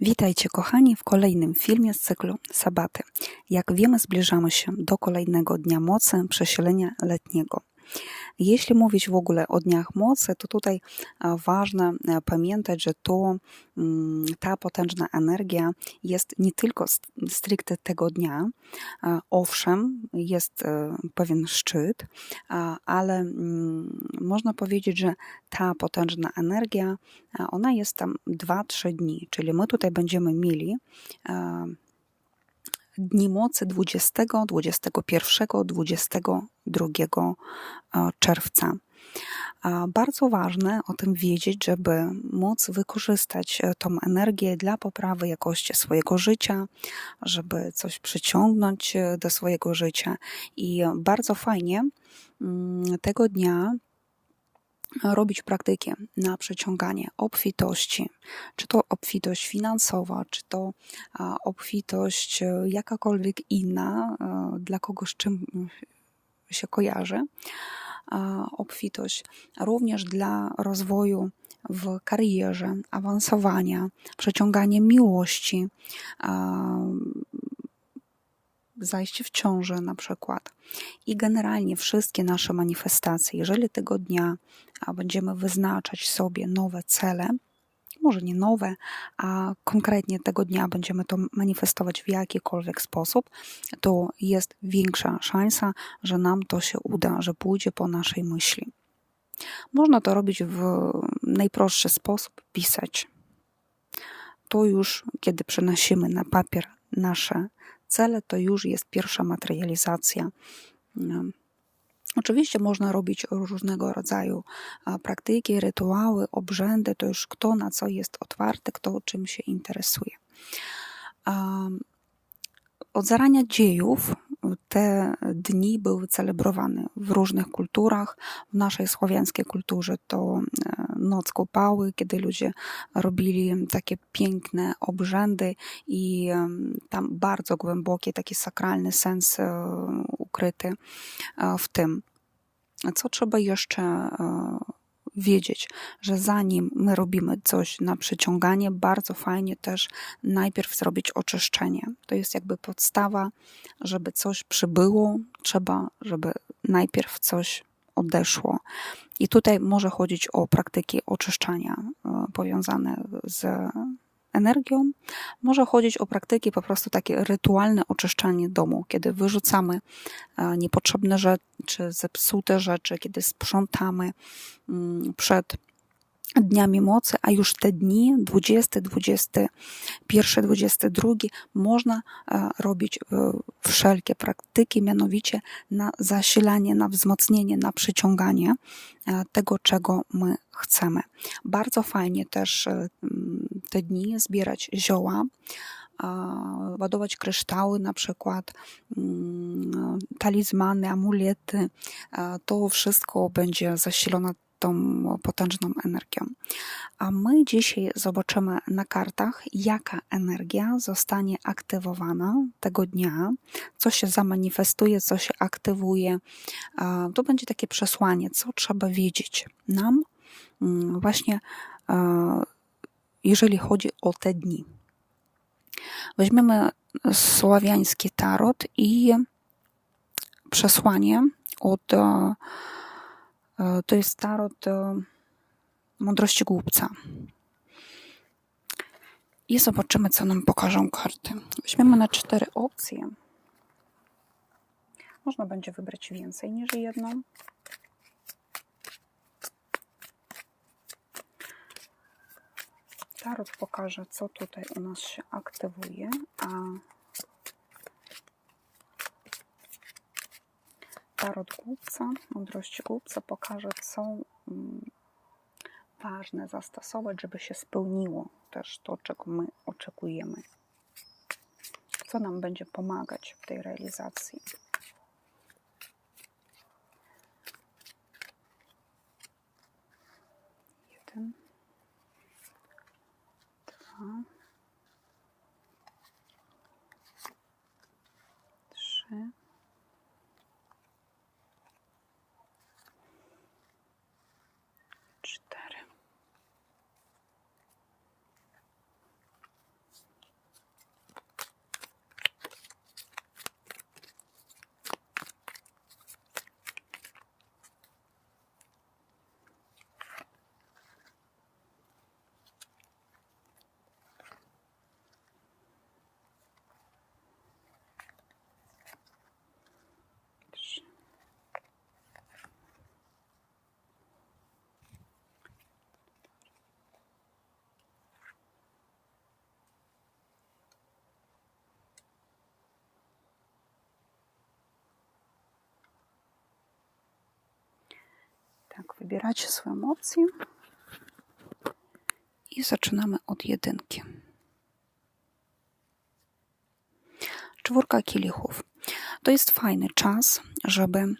Witajcie kochani w kolejnym filmie z cyklu Sabaty. Jak wiemy, zbliżamy się do kolejnego dnia mocy przesilenia letniego. Jeśli mówić w ogóle o dniach mocy, to tutaj ważne pamiętać, że to mm, ta potężna energia jest nie tylko stricte tego dnia. Owszem, jest e, pewien szczyt, ale mm, można powiedzieć, że ta potężna energia, ona jest tam 2-3 dni, czyli my tutaj będziemy mieli dni mocy 20, 21, 22 czerwca. Bardzo ważne o tym wiedzieć, żeby móc wykorzystać e, tą energię dla poprawy jakości swojego życia, żeby coś przyciągnąć e, do swojego życia. I bardzo fajnie mm, tego dnia robić praktyki na przeciąganie obfitości, czy to obfitość finansowa, czy to obfitość e, jakakolwiek inna, e, dla kogoś czym się kojarzy, obfitość również dla rozwoju w karierze, awansowania, przeciąganie miłości, zajście w ciążę na przykład. I generalnie wszystkie nasze manifestacje, jeżeli tego dnia będziemy wyznaczać sobie nowe cele, może nie nowe, a konkretnie tego dnia będziemy to manifestować w jakikolwiek sposób, to jest większa szansa, że nam to się uda, że pójdzie po naszej myśli. Można to robić w najprostszy sposób, pisać. To już, kiedy przenosimy na papier nasze cele, to już jest pierwsza materializacja. Oczywiście można robić różnego rodzaju praktyki, rytuały, obrzędy, to już kto na co jest otwarty, kto czym się interesuje. Od zarania dziejów te dni były celebrowane w różnych kulturach. W naszej słowiańskiej kulturze to e, noc kopały, kiedy ludzie robili takie piękne obrzędy i tam bardzo głęboki, taki sakralny sens e, ukryty e, w tym. Co trzeba jeszcze wiedzieć, że zanim my robimy coś na przyciąganie, bardzo fajnie też najpierw zrobić oczyszczenie. To jest jakby podstawa, żeby coś przybyło, trzeba, żeby najpierw coś odeszło. I tutaj może chodzić o praktyki oczyszczania e, powiązane z energią. Może chodzić o praktyki po prostu takie rytualne oczyszczanie domu, kiedy wyrzucamy e, niepotrzebne rzeczy, zepsute rzeczy, kiedy sprzątamy mm, przed dniami mocy, a już te dni 20, 21, 22 można e, robić e, wszelkie praktyki, mianowicie na zasilanie, na wzmocnienie, na przyciąganie tego, czego my chcemy. Bardzo fajnie też te dni zbierać zioła, ładować kryształy, na przykład mm, talizmany, amulety. To wszystko będzie zasilone tą potężną energią. A my dzisiaj zobaczymy na kartach, jaka energia zostanie aktywowana tego dnia, co się zamanifestuje, co się aktywuje. To będzie takie przesłanie, co trzeba wiedzieć nam mm, właśnie jeżeli chodzi o te dni. Weźmiemy sławiański tarot i przesłanie od e, to jest tarot e, mądrości głupca. I zobaczymy, co nam pokażą karty. Weźmiemy na cztery opcje. Można będzie wybrać więcej niż jedną. Tarot pokaże, co tutaj u nas się aktywuje, a Tarot głupca, mądrości głupca pokaże, co mm, ważne zastosować, żeby się spełniło też to, czego my oczekujemy. Co nam będzie pomagać w tej realizacji. Jeden. Dwa. Trzy. Cztery. Wybieracie swoje emocje i zaczynamy od jedynki. Czwórka kielichów. To jest fajny czas, żeby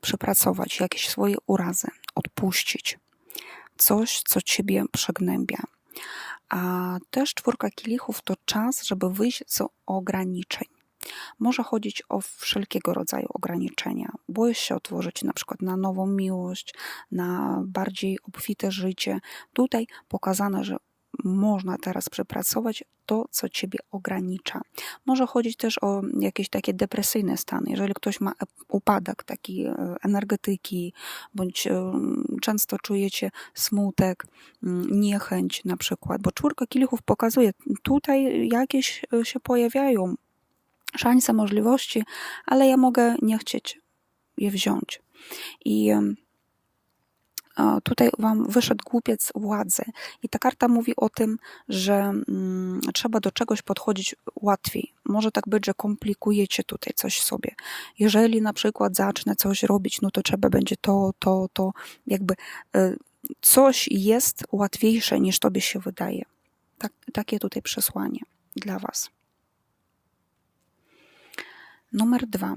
przepracować jakieś swoje urazy, odpuścić coś, co ciebie przegnębia. A też czwórka kielichów to czas, żeby wyjść z ograniczeń. Może chodzić o wszelkiego rodzaju ograniczenia. Boisz się otworzyć na przykład na nową miłość, na bardziej obfite życie. Tutaj pokazane, że można teraz przepracować to, co ciebie ogranicza. Może chodzić też o jakieś takie depresyjne stany. Jeżeli ktoś ma upadek taki e, energetyki, bądź e, często czujecie smutek, niechęć na przykład, bo czwórka kielichów pokazuje, tutaj jakieś e, się pojawiają szanse, możliwości, ale ja mogę nie chcieć je wziąć. I tutaj wam wyszedł głupiec władzy. I ta karta mówi o tym, że mm, trzeba do czegoś podchodzić łatwiej. Może tak być, że komplikujecie tutaj coś sobie. Jeżeli na przykład zacznę coś robić, no to trzeba będzie to, to, to, jakby y, coś jest łatwiejsze niż tobie się wydaje. Tak, takie tutaj przesłanie dla was. Numer dwa.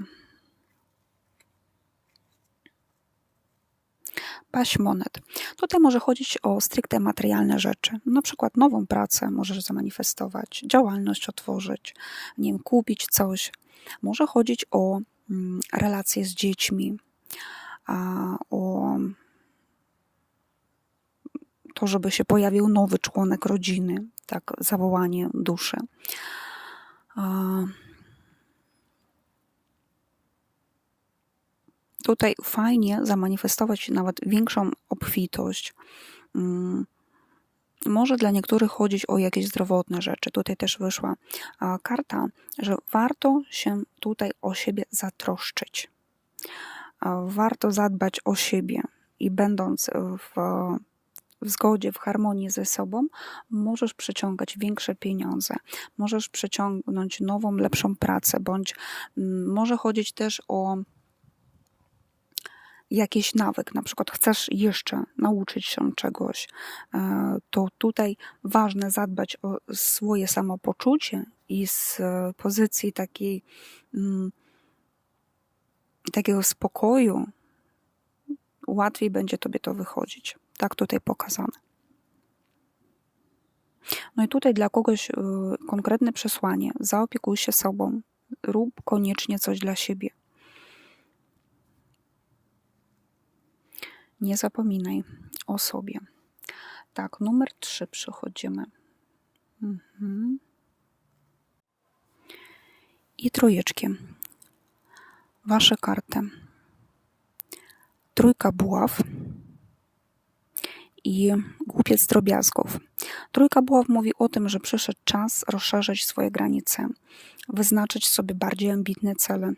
paść monet. Tutaj może chodzić o stricte materialne rzeczy, na przykład nową pracę możesz zamanifestować, działalność otworzyć, nie wiem, kupić coś. Może chodzić o mm, relacje z dziećmi, o to, żeby się pojawił nowy członek rodziny, tak, zawołanie duszy. Tutaj fajnie zamanifestować nawet większą obfitość. Mm, może dla niektórych chodzić o jakieś zdrowotne rzeczy. Tutaj też wyszła karta, że warto się tutaj o siebie zatroszczyć. Warto zadbać o siebie i będąc w, w zgodzie, w harmonii ze sobą, możesz przyciągać większe pieniądze, możesz przyciągnąć nową, lepszą pracę, bądź mm, może chodzić też o jakiś nawyk, na przykład chcesz jeszcze nauczyć się czegoś, e, to tutaj ważne zadbać o swoje samopoczucie i z pozycji takiej, mm, takiego spokoju łatwiej będzie tobie to wychodzić. Tak tutaj pokazane. No i tutaj dla kogoś e, konkretne przesłanie: zaopiekuj się sobą, rób koniecznie coś dla siebie. Nie zapominaj o sobie. Tak, numer trzy przechodzimy. Mhm. I trójeczki. Wasze karty. Trójka buław i głupiec drobiazgów. Trójka buław mówi o tym, że przyszedł czas rozszerzyć swoje granice, wyznaczyć sobie bardziej ambitne cele,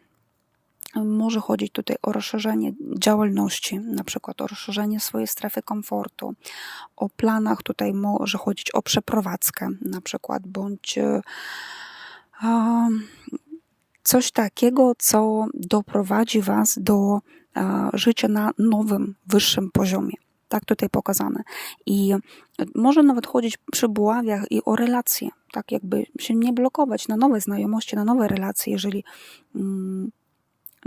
może chodzić tutaj o rozszerzenie działalności, na przykład o rozszerzenie swojej strefy komfortu. O planach tutaj może chodzić o przeprowadzkę, na przykład, bądź e, coś takiego, co doprowadzi Was do e, życia na nowym, wyższym poziomie. Tak tutaj pokazane. I może nawet chodzić przy buławiach i o relacje, tak jakby się nie blokować na nowe znajomości, na nowe relacje, jeżeli mm,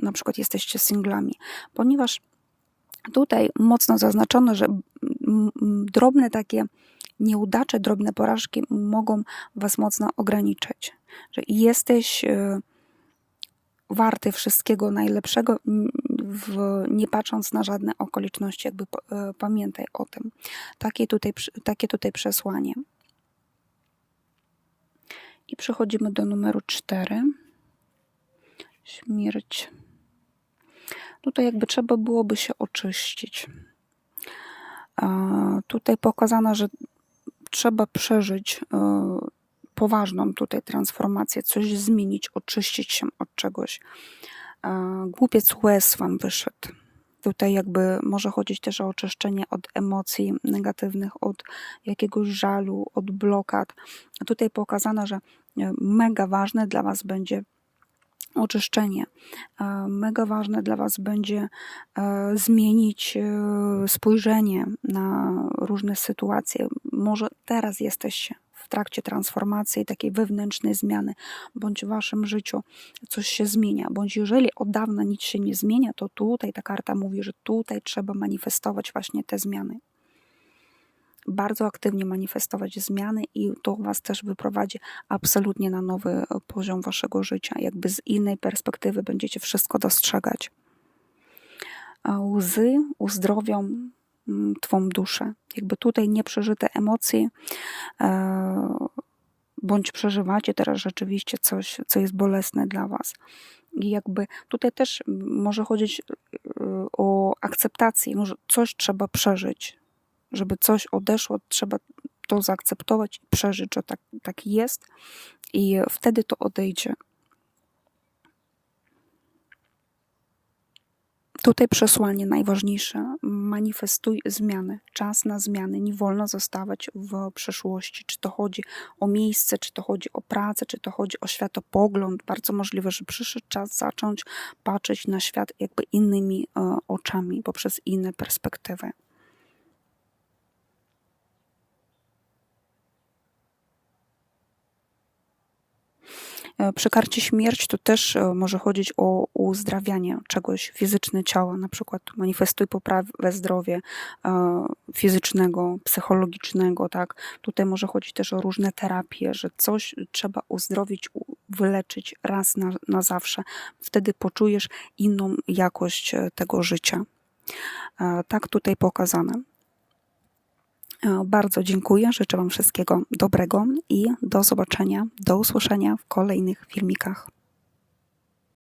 na przykład jesteście singlami, ponieważ tutaj mocno zaznaczono, że drobne takie nieudacze, drobne porażki mogą Was mocno ograniczyć. Że jesteś e, warty wszystkiego najlepszego, w, nie patrząc na żadne okoliczności, jakby e, pamiętaj o tym. Takie tutaj, takie tutaj przesłanie. I przechodzimy do numeru 4. Śmierć Tutaj jakby trzeba byłoby się oczyścić. Tutaj pokazano, że trzeba przeżyć e, poważną tutaj transformację, coś zmienić, oczyścić się od czegoś. Głupiec łez wam wyszedł. Tutaj jakby może chodzić też o oczyszczenie od emocji negatywnych, od jakiegoś żalu, od blokad. Tutaj pokazano, że e, mega ważne dla was będzie oczyszczenie. E, Mega ważne dla Was będzie e, zmienić e, spojrzenie na różne sytuacje. Może teraz jesteście w trakcie transformacji, takiej wewnętrznej zmiany, bądź w Waszym życiu coś się zmienia, bądź jeżeli od dawna nic się nie zmienia, to tutaj ta karta mówi, że tutaj trzeba manifestować właśnie te zmiany bardzo aktywnie manifestować zmiany i to Was też wyprowadzi absolutnie na nowy e, poziom Waszego życia. Jakby z innej perspektywy będziecie wszystko dostrzegać. Łzy uzdrowią mm, Twą duszę. Jakby tutaj nieprzeżyte emocje, e, bądź przeżywacie teraz rzeczywiście coś, co jest bolesne dla Was. I jakby tutaj też może chodzić e, o akceptację, może coś trzeba przeżyć, żeby coś odeszło, trzeba to zaakceptować i przeżyć, że tak, tak jest, i wtedy to odejdzie. Tutaj przesłanie najważniejsze. Manifestuj zmiany. Czas na zmiany. Nie wolno zostawać w przeszłości. Czy to chodzi o miejsce, czy to chodzi o pracę, czy to chodzi o światopogląd. Bardzo możliwe, że przyszedł czas zacząć patrzeć na świat jakby innymi e, oczami, poprzez inne perspektywy. Przy karcie śmierć to też e, może chodzić o uzdrawianie czegoś fizyczne ciała, na przykład manifestuj poprawę zdrowia e, fizycznego, psychologicznego, tak. Tutaj może chodzić też o różne terapie, że coś trzeba uzdrowić, wyleczyć raz na, na zawsze. Wtedy poczujesz inną jakość tego życia. Tak tutaj pokazane. E, bardzo dziękuję, życzę Wam wszystkiego dobrego i do zobaczenia, do usłyszenia w kolejnych filmikach.